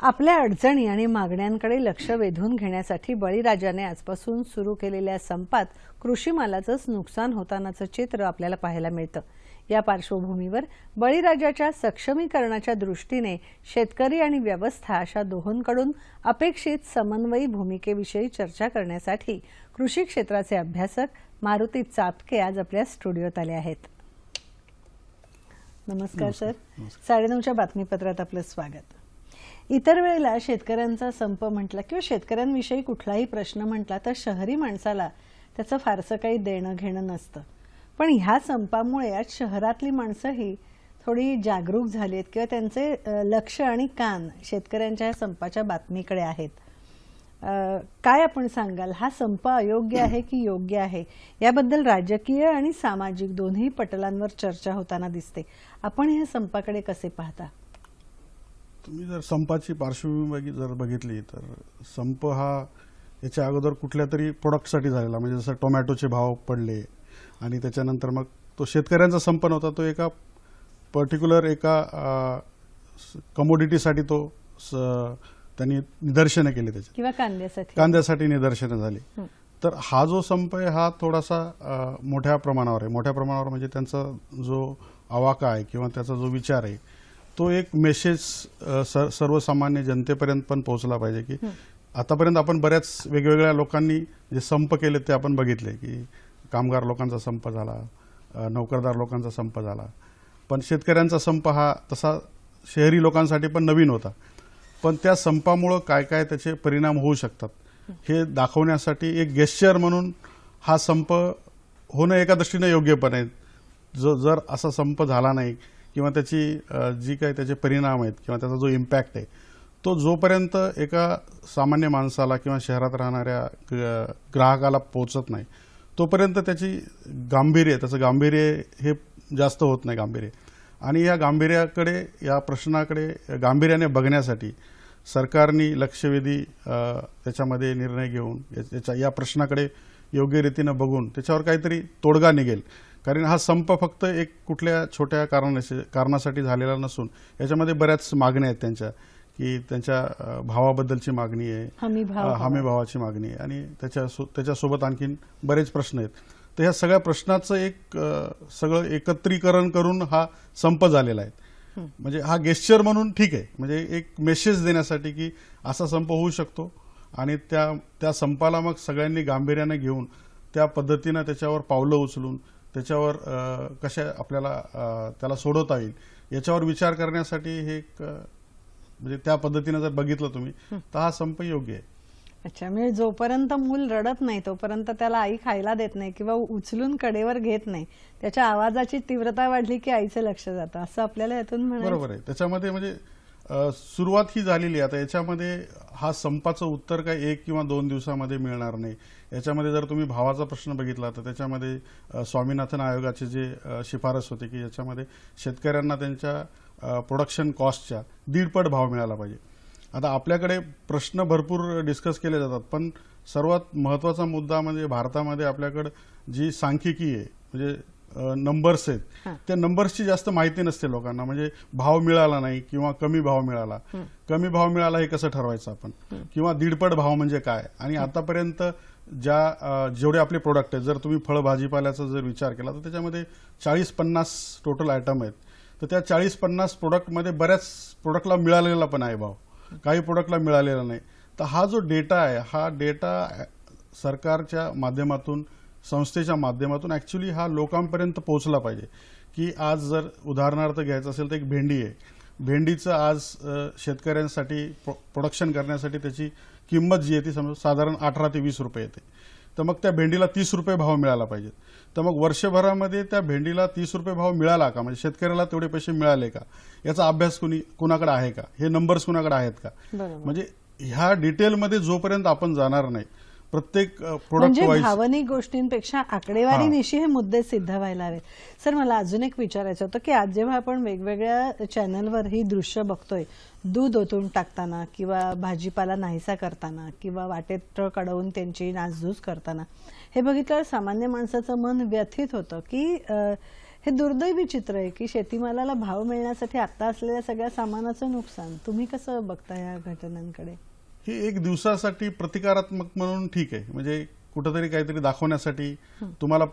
आपल्या अडचणी आणि मागण्यांकडे लक्ष वेधून घेण्यासाठी बळीराजाने आजपासून सुरू केलेल्या संपात कृषी मालाचंच नुकसान होतानाचं चित्र आपल्याला पाहायला मिळतं. या पार्श्वभूमीवर बळीराजाच्या सक्षमीकरणाच्या दृष्टीने शेतकरी आणि व्यवस्था अशा दोहोंकडून अपेक्षित समन्वयी भूमिकेविषयी चर्चा करण्यासाठी कृषी क्षेत्राचे अभ्यासक मारुती चापके आज आपल्या स्टुडिओत आले आहेत. नमस्कार. सर. साडेनऊच्या बातमीपत्रात आपलं स्वागत. इतर वेळेला शेतकऱ्यांचा संप म्हटला किंवा शेतकऱ्यांविषयी कुठलाही प्रश्न म्हटला तर शहरी माणसाला त्याचं फारसं काही देणं घेणं नसतं. पण ह्या संपामुळे आज शहरातली माणसंही थोडी जागरूक झाली आहेत किंवा त्यांचे लक्ष आणि कान शेतकऱ्यांच्या संपाच्या बातमीकडे आहेत. काय आपण सांगाल? हा संप अयोग्य आहे की योग्य आहे? याबद्दल राजकीय आणि सामाजिक दोन्ही पटलांवर चर्चा होताना दिसते. आपण ह्या संपाकडे कसे पाहता? तुम्ही जर संपाची पार्श्वभूमी जर बघितली तर संप हा याच्या अगोदर कुठल्या तरी प्रोडक्टसाठी झालेला. म्हणजे जसं टोमॅटोचे भाव पडले आणि त्याच्यानंतर मग तो शेतकऱ्यांचा संप नव्हता तो एका पर्टिक्युलर एका कमोडिटीसाठी तो त्यांनी निदर्शनं केली त्याची किंवा कांद्यासाठी. कांद्यासाठी निदर्शनं झाली. तर हा जो संप आहे हा थोडासा मोठ्या प्रमाणावर आहे. मोठ्या प्रमाणावर म्हणजे त्यांचा जो आवाका आहे किंवा त्याचा जो विचार आहे तो एक मेसेज अ, स- सर्वसामान्य जनतेपर्यंत पण पोहोचला पाहिजे की आतापर्यंत आपण बऱ्याच वेगवेगळ्या लोकांनी जे संप केले ते आपण बघितले की कामगार लोकांचा संप झाला नोकरदार लोकांचा संप झाला. पण शेतकऱ्यांचा संप हा तसा शहरी लोकांसाठी पण नवीन होता. पण त्या संपामुळं काय काय त्याचे परिणाम होऊ शकतात हे दाखवण्यासाठी एक गेस्चर म्हणून हा संप होणं एका दृष्टीने योग्य पण आहे. जो जर असा संप झाला नाही किंवा त्याची जी काही त्याचे परिणाम आहेत किंवा त्याचा जो इम्पॅक्ट आहे तो जोपर्यंत एका सामान्य माणसाला किंवा शहरात राहणाऱ्या ग्राहकाला पोचत नाही तोपर्यंत त्याची गांभीर्य त्याचं गांभीर्य हे जास्त होत नाही गांभीर्य. आणि या गांभीर्याकडे या प्रश्नाकडे गांभीर्याने बघण्यासाठी सरकारनी लक्षवेधी त्याच्यामध्ये निर्णय घेऊन या- याच्या या प्रश्नाकडे योग्य रीतीनं बघून त्याच्यावर काहीतरी तोडगा निघेल. कारण हा संप फक्त एक कुठल्या छोट्या कारणाशी कारणासाठी झालेला नसून याच्यामध्ये बऱ्याच मागण्या आहेत त्यांच्या की त्यांच्या भावाबद्दलची मागणी आहे हमी भावाची मागणी आहे. आणि त्याच्या त्याच्यासोबत आणखीन बरेच प्रश्न आहेत. तर ह्या सगळ्या प्रश्नाचं एक सगळं एकत्रीकरण करून हा संप झालेला आहे. म्हणजे हा गेस्चर म्हणून ठीक आहे. म्हणजे एक मेसेज देण्यासाठी की असा संप होऊ शकतो आणि त्या त्या संपाला मग सगळ्यांनी गांभीर्याने घेऊन त्या पद्धतीनं त्याच्यावर पावलं उचलून त्याच्यावर कशा आपल्याला त्याला सोडवता येईल याच्यावर विचार करण्यासाठी हे एक म्हणजे त्या पद्धतीनं जर बघितलं तुम्ही तर हा संप योग्य आहे. अच्छा म्हणजे जोपर्यंत मूल रडत नाही तोपर्यंत त्याला आई खायला देत नाही किंवा उचलून कडेवर घेत नाही त्याच्या आवाजाची तीव्रता वाढली की आईचं लक्ष जातं असं आपल्याला यातून बरोबर आहे. त्याच्यामध्ये म्हणजे सुरुवात ही झालेली आहे. आता याच्यामध्ये हा संपाचं उत्तर काय एक किंवा दोन दिवसामध्ये मिळणार नाही. याच्यामध्ये जर तुम्ही भावाचा प्रश्न बघितला तर त्याच्यामध्ये स्वामीनाथन आयोगाचे जे शिफारस होते की याच्यामध्ये शेतकऱ्यांना त्यांच्या प्रोडक्शन कॉस्टच्या दीडपट भाव मिळाला पाहिजे. आता आपल्याकडे प्रश्न भरपूर डिस्कस केले जातात पण सर्वात महत्त्वाचा मुद्दा म्हणजे भारतामध्ये आपल्याकडे जी सांख्यिकी आहे म्हणजे नंबर्स आहेत. त्या नंबर्सची जास्त माहिती नसते लोकांना. म्हणजे भाव मिळाला नाही किंवा कमी भाव मिळाला. कमी भाव मिळाला हे कसं ठरवायचं आपण? किंवा दीडपट भाव म्हणजे काय? आणि आतापर्यंत ज्या जेवढे आपले प्रोडक्ट आहेत जर तुम्ही फळ भाजीपाल्याचा जर विचार केला तर त्याच्यामध्ये चाळीस पन्नास टोटल आयटम आहेत. तर त्या चाळीस पन्नास प्रोडक्टमध्ये बऱ्याच प्रोडक्टला मिळालेला पण आहे भाव. काही प्रोडक्टला मिळालेला नाही. तर हा जो डेटा आहे हा डेटा सरकारच्या माध्यमातून संस्थेच्या माध्यमातून ऍक्च्युली हा लोकांपर्यंत पोहोचला पाहिजे. की आज जर उदाहरणार्थ घ्यायचं असेल तर एक भेंडी आहे. भेंडीचं आज शेतकऱ्यांसाठी प्रो- प्रोडक्शन करण्यासाठी त्याची किंमत जी आहे ती समजा साधारण अठरा ते वीस रुपये येते. तर मग त्या भेंडीला तीस रुपये भाव मिळाला पाहिजे. तर मग वर्षभरामध्ये त्या भेंडीला तीस रुपये भाव मिळाला का? म्हणजे शेतकऱ्याला तेवढे पैसे मिळाले का? याचा अभ्यास कुणी कुणाकडे आहे का? हे नंबर्स कुणाकडे आहेत का? म्हणजे ह्या डिटेलमध्ये जोपर्यंत आपण जाणार नाही प्रत्येक प्रोडक्ट म्हणजे भावनिक गोष्टींपेक्षा आकडेवारी निशी हे मुद्दे सिद्ध व्हायला हवेत. सर मला अजून एक विचारायचं होतं की आज जेव्हा आपण वेगवेगळ्या चॅनलवर ही दृश्य बघतोय दूध ओतून टाकताना किंवा भाजीपाला नाहीसा करताना किंवा वाटेत ट्रक अडवून त्यांची नासधूस करताना हे बघितल्यावर सामान्य माणसाचं मन व्यथित होतं की हे दुर्दैवी चित्र आहे की शेतीमालाला भाव मिळण्यासाठी आता असलेल्या सगळ्या सामानाचं नुकसान. तुम्ही कसं बघता या घटनांकडे? ही एक दिवसासाठी प्रतिकारात्मक म्हणून ठीक आहे. म्हणजे कुठंतरी काहीतरी दाखवण्यासाठी तुम्हाला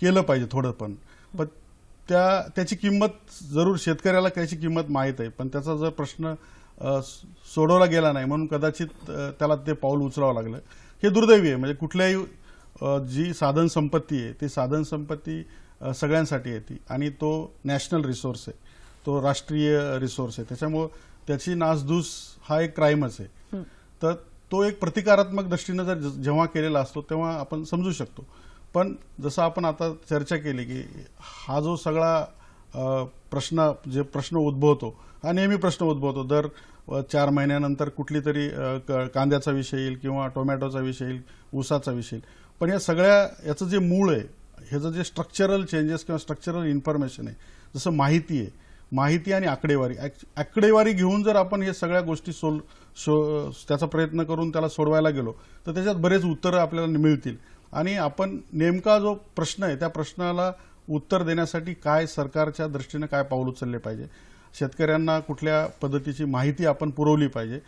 केलं पाहिजे थोडं पण. पण त्या त्याची किंमत जरूर शेतकऱ्याला त्याची किंमत माहीत आहे. पण त्याचा जर प्रश्न सोडवला गेला नाही म्हणून कदाचित त्याला ते पाऊल उचलावं लागलं. हे दुर्दैवी आहे. म्हणजे कुठल्याही जी साधन संपत्ती आहे ती साधन संपत्ती सगळ्यांसाठी येते आणि तो नॅशनल रिसोर्स आहे. तो राष्ट्रीय रिसोर्स आहे. त्याच्यामुळं त्याची नासधूस हा एक क्राईमच आहे. तर तो एक प्रतिकारात्मक दृष्टीनं जर जेव्हा केलेला असतो तेव्हा आपण समजू शकतो. पण जसं आपण आता चर्चा केली की हा जो सगळा प्रश्न जे प्रश्न उद्भवतो हा नेहमी प्रश्न उद्भवतो. दर चार महिन्यानंतर कुठली तरी क- कांद्याचा विषय येईल किंवा टोमॅटोचा विषय येईल ऊसाचा विषय येईल. पण या सगळ्या याचं जे मूळ आहे ह्याचं जे स्ट्रक्चरल चेंजेस किंवा स्ट्रक्चरल इन्फॉर्मेशन आहे जसं माहिती आहे माहिती आणि आकडेवारी. आकडेवारी घेऊन जर आपण हे सगळ्या गोष्टी सोल सो त्याचा प्रयत्न करून त्याला सोडवायला गेलो. तर त्याच्यात बरेच उत्तरं आपल्याला मिळतील. आणि आपण नेमका जो प्रश्न आहे त्या प्रश्नाला उत्तर देण्यासाठी काय सरकारच्या दृष्टीने काय पाऊल उचलले पाहिजे? शेतकऱ्यांना कुठल्या पद्धतीची माहिती आपण पुरवली पाहिजे?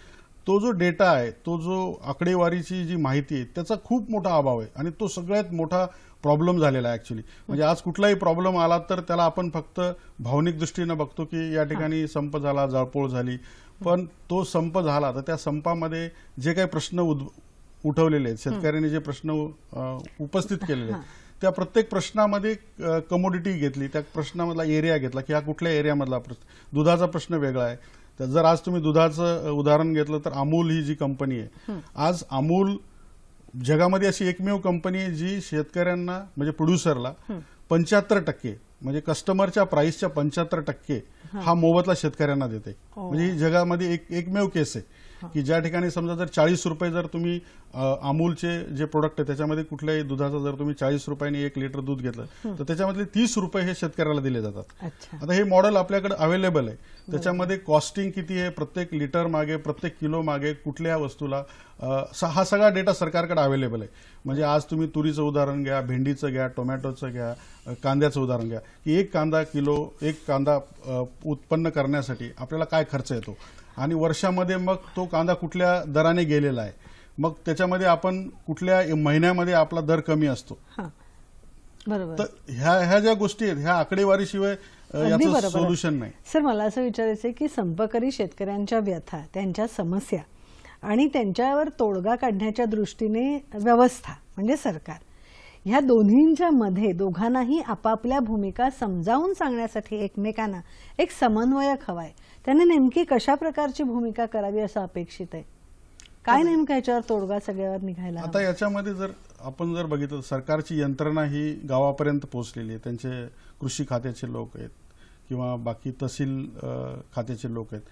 तो जो डेटा आहे तो जो आकडेवारीची जी माहिती आहे त्याचा खूप मोठा अभाव आहे. आणि तो सगळ्यात मोठा प्रॉब्लेम झालेला आहे ऍक्च्युली म्हणजे आज कुठलाही प्रॉब्लेम आला तर त्याला आपण फक्त भावनिक दृष्टीनं बघतो की या ठिकाणी संप झाला जाळपोळ झाली. पण तो संप झाला. तर त्या संपामध्ये जे काही प्रश्न उठवलेले आहेत शेतकऱ्यांनी जे प्रश्न उपस्थित केलेले आहेत त्या प्रत्येक प्रश्नामध्ये कमोडिटी घेतली त्या प्रश्नामधला एरिया घेतला की हा कुठल्या एरियामधला प्रश्न दुधाचा प्रश्न वेगळा आहे. तर जर आज तुम्ही दुधाचं उदाहरण घेतलं तर अमूल ही जी कंपनी आहे. आज अमूल जगामध्ये अशी एकमेव कंपनी आहे जी शेतकऱ्यांना म्हणजे प्रोड्युसरला पंच्याहत्तर टक्के म्हणजे कस्टमरच्या प्राइसच्या पंच्याहत्तर टक्के हा मोबदला शेतकऱ्यांना देते हो. म्हणजे ही जगामध्ये एक एकमेव केस आहे की ज्या ठिकाणी समजा जर चाळीस रुपये जर तुम्ही अमूलचे जे प्रोडक्ट आहे त्याच्यामध्ये कुठल्याही दुधाचं जर तुम्ही चाळीस रुपयांनी एक लिटर दूध घेतलं तर त्याच्यामधले तीस रुपये हे शेतकऱ्याला दिले जातात. आता हे मॉडेल आपल्याकडे अवेलेबल आहे. त्याच्यामध्ये कॉस्टिंग किती आहे प्रत्येक लिटर मागे प्रत्येक किलो मागे कुठल्या वस्तूला हा सगळा डेटा सरकारकडे अवेलेबल आहे. म्हणजे आज तुम्ही तुरीचं उदाहरण घ्या भेंडीचं घ्या टोमॅटोचं घ्या कांद्याचं उदाहरण घ्या. की एक कांदा किलो एक कांदा उत्पन्न करण्यासाठी आपल्याला काय खर्च येतो? आणि वर्षामध्ये मग तो कांदा कुठल्या दराने गेलेला आहे. मग त्याच्यामध्ये आपण कुठल्या महिन्यामध्ये आपला दर कमी असतो. हा. बरोबर. तर ह्या ह्या ज्या गोष्टी आहेत ह्या आकडेवारीशिवाय याचं. सोल्युशन नाही. सर मला असं विचारायचं आहे की संपकरी शेतकऱ्यांच्या व्यथा त्यांच्या समस्या आणि त्यांच्यावर तोडगा काढण्याच्या दृष्टीने व्यवस्था म्हणजे सरकार ह्या दोन्हींच्या मध्ये दोघांनाही आपापल्या भूमिका समजावून सांगण्यासाठी एकमेकांना एक समन्वयक हवाय. त्याने नेमकी कशा प्रकारची भूमिका करावी असं अपेक्षित आहे? काय नेमकं ह्याच्यावर तोडगा सगळ्यावर निघायला? आता याच्यामध्ये जर आपण जर बघितलं तर सरकारची यंत्रणा ही गावापर्यंत पोहोचलेली आहे. त्यांचे कृषी खात्याचे लोक आहेत किंवा बाकी तहसील खात्याचे लोक आहेत.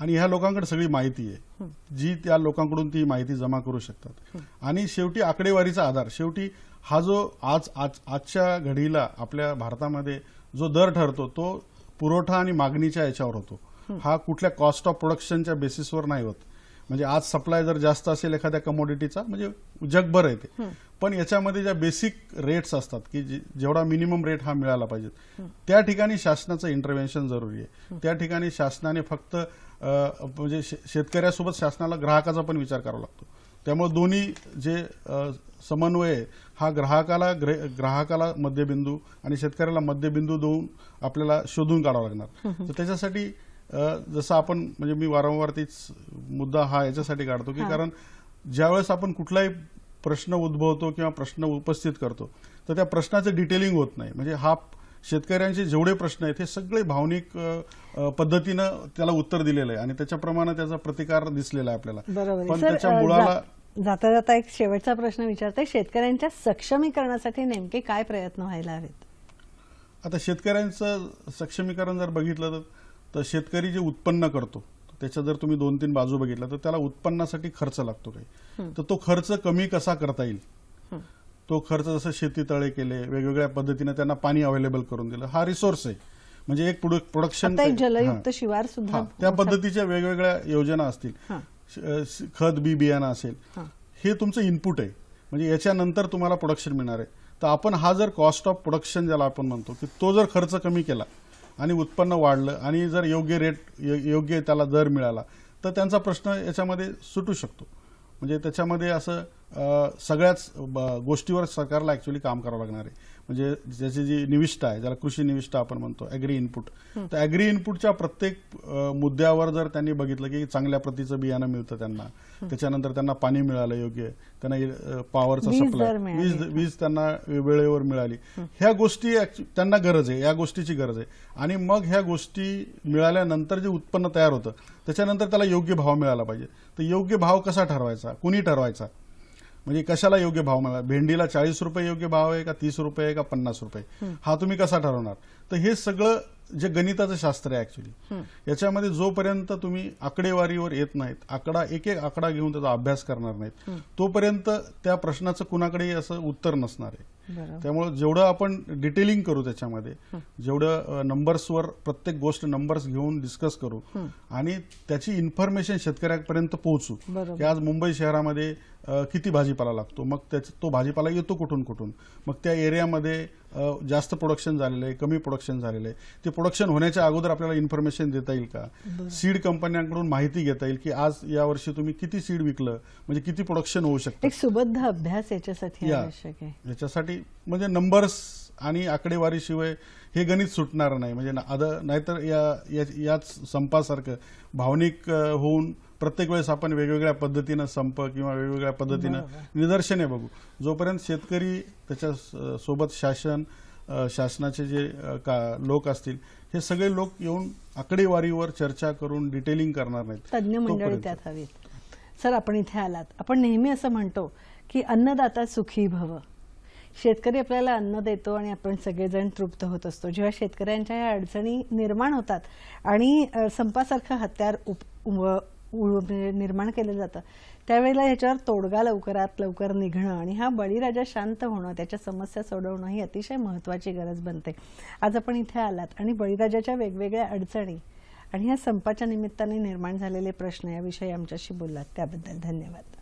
आणि ह्या लोकांकडे सगळी माहिती आहे. जी त्या लोकांकडून ती माहिती जमा करू शकतात. आणि शेवटी आकडेवारीचा आधार शेवटी हा जो आज आज आजच्या घडीला आपल्या भारतामध्ये जो दर ठरतो तो पुरवठा आणि मागणीच्या याच्यावर होतो. हा कुठल्या कॉस्ट ऑफ प्रोडक्शनच्या बेसिसवर नाही होत. म्हणजे आज सप्लाय जर जास्त असेल एखाद्या कमोडिटीचा म्हणजे जगभर आहे ते. पण याच्यामध्ये ज्या बेसिक रेट्स असतात की जेवढा मिनिमम रेट हा मिळाला पाहिजे त्या ठिकाणी शासनाचं इंटरव्हेन्शन जरुरी आहे. त्या ठिकाणी शासनाने फक्त म्हणजे शेतकऱ्यासोबत शासनाला ग्राहकाचा पण विचार करावा लागतो. त्यामुळे दोन्ही जे समन्वय हा ग्राहकाला ग्रे- ग्राहकाला मध्यबिंदू आणि शेतकऱ्याला मध्यबिंदू देऊन आपल्याला शोधून काढावा लागणार. तर त्याच्यासाठी जसं आपण म्हणजे मी वारंवार तीच मुद्दा हा याच्यासाठी काढतो की कारण ज्यावेळेस आपण कुठलाही प्रश्न उद्भवतो किंवा प्रश्न उपस्थित करतो तर त्या प्रश्नाचं डिटेलिंग होत नाही. म्हणजे हा शेतकऱ्यांचे जेवढे प्रश्न आहेत हे सगळे भावनिक पद्धतीनं त्याला उत्तर दिलेलं आहे आणि त्याच्याप्रमाणे त्याचा प्रतिकार दिसलेला आहे आपल्याला. पण त्याच्या मुळाला जाता जाता एक शेवटचा प्रश्न विचारते. शेतकऱ्यांच्या सक्षमीकरणासाठी नेमके काय प्रयत्न व्हायला हवेत? आता शेतकऱ्यांचं सक्षमीकरण जर बघितलं तर शेतकरी जे उत्पन्न करतो त्याच्या जर तुम्ही दोन तीन बाजू बघितल्या तर त्याला उत्पन्नासाठी खर्च लागतो काही. तर तो खर्च कमी कसा करता येईल? तो खर्च जसं शेती तळे केले वेगवेगळ्या पद्धतीने त्यांना पाणी अवेलेबल करून दिलं. हा रिसोर्स आहे. म्हणजे एक प्रोडक्शन आता एक जलयुक्त शिवार सुद्धा त्या पद्धतीच्या वेगवेगळ्या योजना असतील. खत बी बियाणं असेल. हा. तुमचं इनपुट आहे. म्हणजे याच्यानंतर तुम्हाला प्रोडक्शन मिळणार आहे. तर आपण हा जर कॉस्ट ऑफ प्रोडक्शन ज्याला आपण म्हणतो की तो जर खर्च कमी केला आणि उत्पन्न वाढलं आणि जर योग्य रेट योग्य त्याला दर मिळाला तर त्यांचा प्रश्न याच्यामध्ये सुटू शकतो. म्हणजे त्याच्यामध्ये असं सगळ्याच गोष्टीवर सरकारला ऍक्च्युली काम करावं लागणार आहे. म्हणजे ज्याची जी निविष्ठा आहे ज्याला कृषी निविष्ठा आपण म्हणतो अॅग्री इनपुट तर अॅग्री इनपुटच्या प्रत्येक मुद्द्यावर जर त्यांनी बघितलं की चांगल्या प्रतीचं बियाणं मिळतं त्यांना त्याच्यानंतर त्यांना पाणी मिळालं योग्य त्यांना पॉवरचा सप्लाय. वीज वीज त्यांना वेळेवर मिळाली. ह्या गोष्टी त्यांना गरज आहे या गोष्टीची गरज आहे. आणि मग ह्या गोष्टी मिळाल्यानंतर जे उत्पन्न तयार होतं त्याच्यानंतर त्याला योग्य भाव मिळाला पाहिजे. तर योग्य भाव कसा ठरवायचा? कुणी ठरवायचा? म्हणजे कशाला योग्य भाव मिळाला? भेंडीला चाळीस रुपये योग्य भाव आहे का तीस रुपये का पन्नास रुपये? हा तुम्ही कसा ठरवणार? तर हे सगळं जे गणिताचं शास्त्र आहे ऍक्च्युली याच्यामध्ये जोपर्यंत तुम्ही आकडेवारीवर येत नाहीत आकडा एक एक आकडा घेऊन त्याचा अभ्यास करणार नाहीत तोपर्यंत त्या प्रश्नाचं कुणाकडेही असं उत्तर नसणार आहे. त्यामुळे जेवढं आपण डिटेलिंग करू त्याच्यामध्ये जेवढं नंबर्सवर प्रत्येक गोष्ट नंबर्स घेऊन डिस्कस करू आणि त्याची इन्फॉर्मेशन शेतकऱ्यापर्यंत पोहोचू. की आज मुंबई शहरामध्ये किती भाजीपाला लागतो? मग त्याच तो भाजीपाला येतो कुठून कुठून? मग त्या एरियामध्ये जास्त प्रोडक्शन झालेलं आहे कमी प्रोडक्शन झालेलं आहे. ते प्रोडक्शन होण्याच्या अगोदर आपल्याला इन्फॉर्मेशन देता येईल का? सीड कंपन्यांकडून माहिती घेता येईल की आज यावर्षी तुम्ही किती सीड विकलं? म्हणजे किती प्रोडक्शन होऊ शकतं? एक सुबद्ध अभ्यास याच्यासाठी या. आवश्यक आहे. याच्यासाठी म्हणजे नंबर्स आणि आकडेवारीशिवाय हे गणित सुटणार नाही. म्हणजे ना- अद- नाहीतर या या- याच संपासारखं भावनिक होऊन प्रत्येक वेळेस आपण वेगवेगळ्या पद्धतीनं संप किंवा वेगवेगळ्या पद्धतीनं निदर्शने बघू. जोपर्यंत शेतकरी त्याच्या सोबत शासन शासनाचे जे का लोक असतील हे सगळे लोक येऊन आकडेवारीवर चर्चा करून डिटेलिंग करणार नाहीत. तज्ज्ञ मंडळी. त्यात हवीत. सर आपण इथे आलात. आपण नेहमी असं म्हणतो की अन्नदाता सुखी भव. शेतकरी आपल्याला अन्न देतो आणि आपण सगळेजण तृप्त होत असतो. जेव्हा शेतकऱ्यांच्या या अडचणी निर्माण होतात आणि संपासारखं हत्यार उप- म्हणजे निर्माण केलं जातं. त्यावेळेला ह्याच्यावर तोडगा लवकरात लवकर निघणं आणि हा बळीराजा शांत होणं त्याच्या समस्या सोडवणं ही अतिशय महत्वाची गरज बनते. आज आपण इथे आलात आणि बळीराजाच्या वेगवेगळ्या अडचणी आणि या संपाच्या निमित्ताने निर्माण झालेले प्रश्न याविषयी आमच्याशी बोललात. त्याबद्दल धन्यवाद.